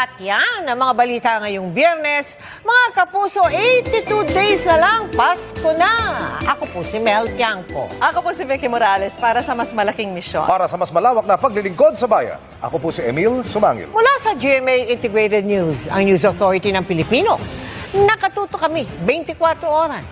At yan ang mga balita ngayong biyernes. Mga kapuso, 82 days na lang, Pasko na! Ako po si Mel Tiangco. Ako po si Vicky Morales para sa mas malaking misyon. Para sa mas malawak na paglilingkod sa bayan, ako po si Emil Sumangil. Mula sa GMA Integrated News, ang News Authority ng Pilipino, nakatuto kami 24 oras.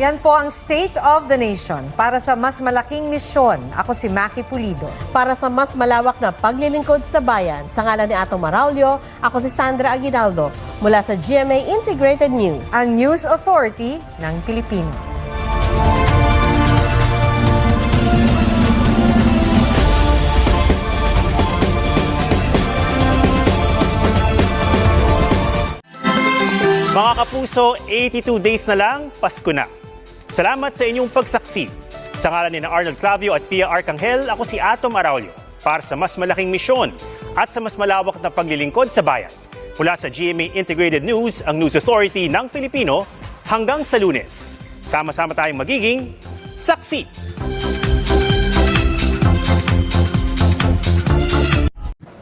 Yan po ang State of the Nation. Para sa mas malaking misyon, ako si Maki Pulido. Para sa mas malawak na paglilingkod sa bayan, sa ngalan ni Atong Maraulio, ako si Sandra Aguinaldo mula sa GMA Integrated News. Ang News Authority ng Pilipino. Mga kapuso, 82 days na lang, Pasko na. Salamat sa inyong pagsaksi. Sa ngalan ni Arnold Clavio at Pia Arcangel, ako si Atom Araulio para sa mas malaking misyon at sa mas malawak na paglilingkod sa bayan. Mula sa GMA Integrated News, ang News Authority ng Filipino, hanggang sa lunes. Sama-sama tayong magiging saksi.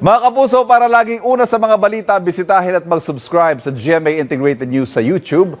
Mga kapuso, para laging una sa mga balita, bisitahin at mag-subscribe sa GMA Integrated News sa YouTube.